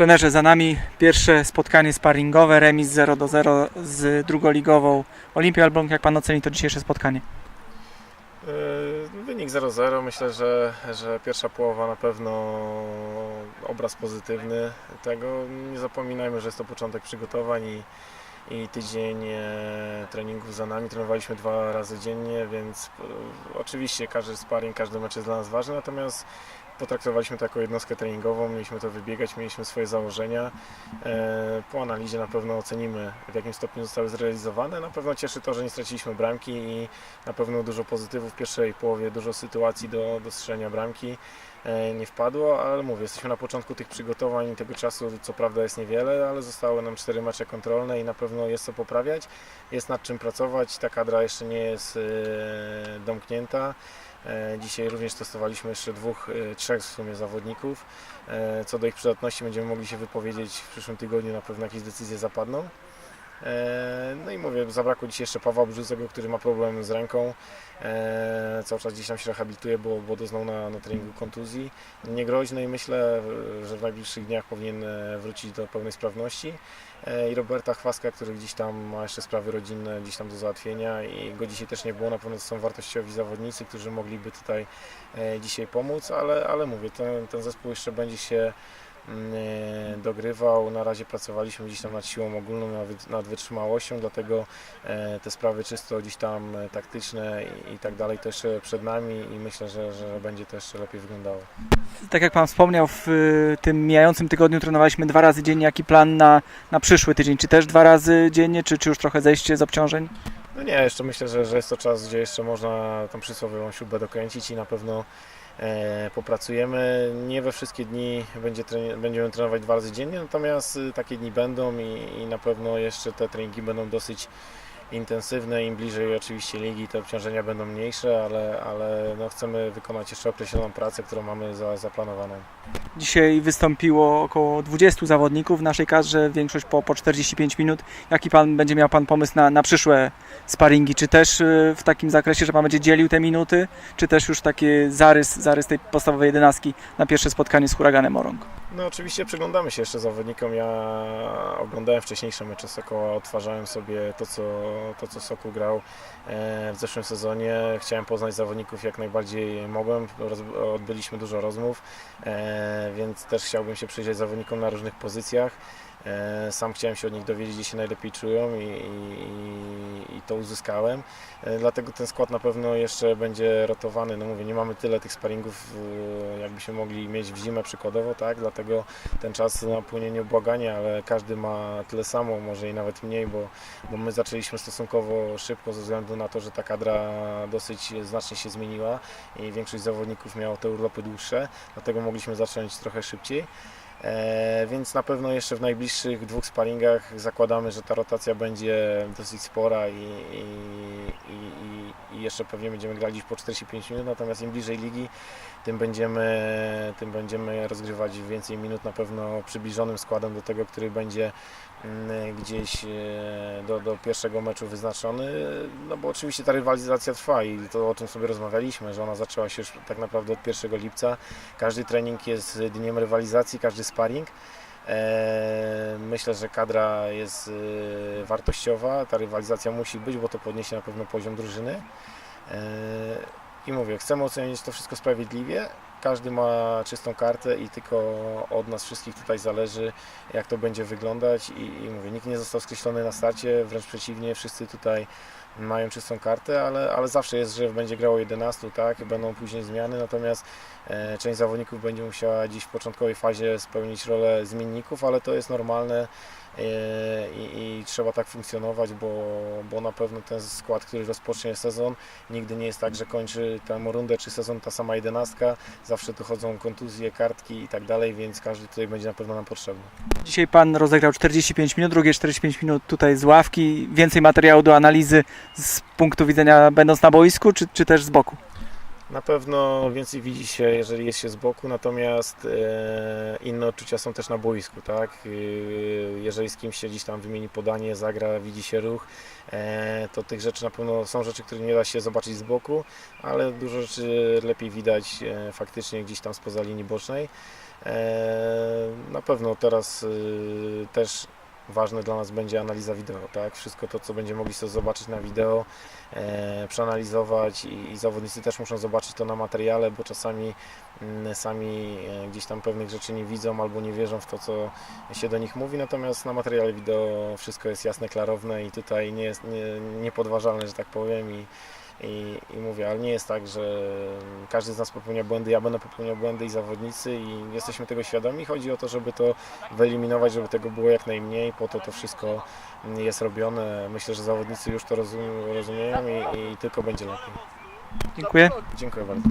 Trenerze, za nami pierwsze spotkanie sparingowe, remis 0 do 0 z drugoligową Olimpią Elbląg. Jak Pan oceni to dzisiejsze spotkanie? Yy, Wynik 0-0. Myślę, że, że pierwsza połowa na pewno obraz pozytywny tego. Nie zapominajmy, że jest to początek przygotowań i, i tydzień e, treningów za nami. Trenowaliśmy dwa razy dziennie, więc e, oczywiście każdy sparring, każdy mecz jest dla nas ważny, natomiast potraktowaliśmy to jako jednostkę treningową, mieliśmy to wybiegać, mieliśmy swoje założenia. E, Po analizie na pewno ocenimy, w jakim stopniu zostały zrealizowane. Na pewno cieszy to, że nie straciliśmy bramki i na pewno dużo pozytywów w pierwszej połowie, dużo sytuacji do, do strzelenia bramki nie wpadło, ale mówię, jesteśmy na początku tych przygotowań, tego czasu co prawda jest niewiele, ale zostały nam cztery mecze kontrolne i na pewno jest co poprawiać, jest nad czym pracować, ta kadra jeszcze nie jest e, domknięta. E, Dzisiaj również testowaliśmy jeszcze dwóch, e, trzech w sumie zawodników. E, Co do ich przydatności będziemy mogli się wypowiedzieć w przyszłym tygodniu, na pewno jakieś decyzje zapadną. E, No i mówię, zabrakło dzisiaj jeszcze Pawła Brzucego, który ma problem z ręką. E, Cały czas gdzieś tam się rehabilituje, bo, bo doznał na, na treningu kontuzji. Niegroźny i myślę, że w najbliższych dniach powinien e, wrócić do pełnej sprawności. I Roberta Chwaska, który gdzieś tam ma jeszcze sprawy rodzinne gdzieś tam do załatwienia i go dzisiaj też nie było. Na pewno to są wartościowi zawodnicy, którzy mogliby tutaj dzisiaj pomóc, ale, ale mówię, ten, ten zespół jeszcze będzie się dogrywał. Na razie pracowaliśmy gdzieś tam nad siłą ogólną, nad, wytrzymałością, dlatego e, te sprawy czysto gdzieś tam e, taktyczne i, tak dalej jeszcze przed nami i myślę, że, że będzie to jeszcze lepiej wyglądało. Tak jak Pan wspomniał, w y, tym mijającym tygodniu trenowaliśmy dwa razy dziennie. Jaki plan na, na przyszły tydzień? Czy też dwa razy dziennie, czy, czy już trochę zejście z obciążeń? No nie, jeszcze myślę, że, że jest to czas, gdzie jeszcze można tą przysłowiową śrubę dokręcić i na pewno e, popracujemy. Nie we wszystkie dni będzie treni- będziemy trenować dwa razy dziennie, natomiast y, takie dni będą i, i na pewno jeszcze te treningi będą dosyć intensywne. Im bliżej oczywiście ligi, te obciążenia będą mniejsze, ale, ale no chcemy wykonać jeszcze określoną pracę, którą mamy za, zaplanowaną. Dzisiaj wystąpiło około 20 zawodników w naszej kadrze, większość po, po 45 minut. Jaki Pan będzie miał Pan pomysł na, na przyszłe sparingi? Czy też y, w takim zakresie, że Pan będzie dzielił te minuty, czy też już taki zarys, zarys tej podstawowej jedenastki na pierwsze spotkanie z huraganem Orąg? No oczywiście przyglądamy się jeszcze zawodnikom. Ja oglądałem wcześniejsze mecze Sokoła, odtwarzałem sobie to, co, to, co Sokół grał e, w zeszłym sezonie. Chciałem poznać zawodników jak najbardziej mogłem. Odbyliśmy dużo rozmów, e, więc też chciałbym się przyjrzeć zawodnikom na różnych pozycjach. E, Sam chciałem się od nich dowiedzieć, gdzie się najlepiej czują i, i, i to uzyskałem. E, Dlatego ten skład na pewno jeszcze będzie rotowany. No mówię, nie mamy tyle tych sparingów, e, jakbyśmy mogli mieć w zimę przykładowo, tak? Dlatego ten czas na płynie nieubłaganie, ale każdy ma tyle samo, może i nawet mniej, bo, bo my zaczęliśmy stosunkowo szybko ze względu na to, że ta kadra dosyć znacznie się zmieniła i większość zawodników miało te urlopy dłuższe, dlatego mogliśmy zacząć trochę szybciej. E, więc na pewno jeszcze w najbliższych dwóch sparingach zakładamy, że ta rotacja będzie dosyć spora i, i, i, i- jeszcze pewnie będziemy grać po 45 minut, natomiast im bliżej ligi, tym będziemy, tym będziemy rozgrywać więcej minut, na pewno przybliżonym składem do tego, który będzie mm, gdzieś e, do, do pierwszego meczu wyznaczony, no bo oczywiście ta rywalizacja trwa i to o czym sobie rozmawialiśmy, że ona zaczęła się już tak naprawdę od 1 lipca. Każdy trening jest dniem rywalizacji, każdy sparring. E, Myślę, że kadra jest e, wartościowa, ta rywalizacja musi być, bo to podniesie na pewno poziom drużyny. E, I mówię, chcemy ocenić to wszystko sprawiedliwie. Każdy ma czystą kartę i tylko od nas wszystkich tutaj zależy, jak to będzie wyglądać. I, i mówię, nikt nie został skreślony na starcie, wręcz przeciwnie, wszyscy tutaj mają czystą kartę, ale, ale zawsze jest, że będzie grało 11, tak, będą później zmiany, natomiast e, część zawodników będzie musiała dziś w początkowej fazie spełnić rolę zmienników, ale to jest normalne e, i, i trzeba tak funkcjonować, bo, bo na pewno ten skład, który rozpocznie sezon, nigdy nie jest tak, że kończy tę rundę czy sezon ta sama jedenastka, zawsze tu chodzą kontuzje, kartki i tak dalej, więc każdy tutaj będzie na pewno nam potrzebny. Dzisiaj Pan rozegrał 45 minut, drugie 45 minut tutaj z ławki. Więcej materiału do analizy z punktu widzenia będąc na boisku, czy, czy też z boku? Na pewno więcej widzi się, jeżeli jest się z boku, natomiast e, inne odczucia są też na boisku, tak? E, jeżeli z kimś się gdzieś tam wymieni podanie, zagra, widzi się ruch, e, to tych rzeczy na pewno są rzeczy, które nie da się zobaczyć z boku, ale dużo rzeczy lepiej widać faktycznie gdzieś tam spoza linii bocznej. Na pewno teraz też ważne dla nas będzie analiza wideo, tak? Wszystko to, co będziemy mogli sobie zobaczyć na wideo, e, przeanalizować i, i zawodnicy też muszą zobaczyć to na materiale, bo czasami mm, sami e, gdzieś tam pewnych rzeczy nie widzą albo nie wierzą w to, co się do nich mówi, natomiast na materiale wideo wszystko jest jasne, klarowne i tutaj nie jest nie, niepodważalne, że tak powiem i, i, I mówię, ale nie jest tak, że każdy z nas popełnia błędy, ja będę popełniał błędy i zawodnicy i jesteśmy tego świadomi. Chodzi o to, żeby to wyeliminować, żeby tego było jak najmniej, po to to wszystko jest robione. Myślę, że zawodnicy już to rozum, rozumieją i, i tylko będzie lepiej. Dziękuję. Dziękuję bardzo.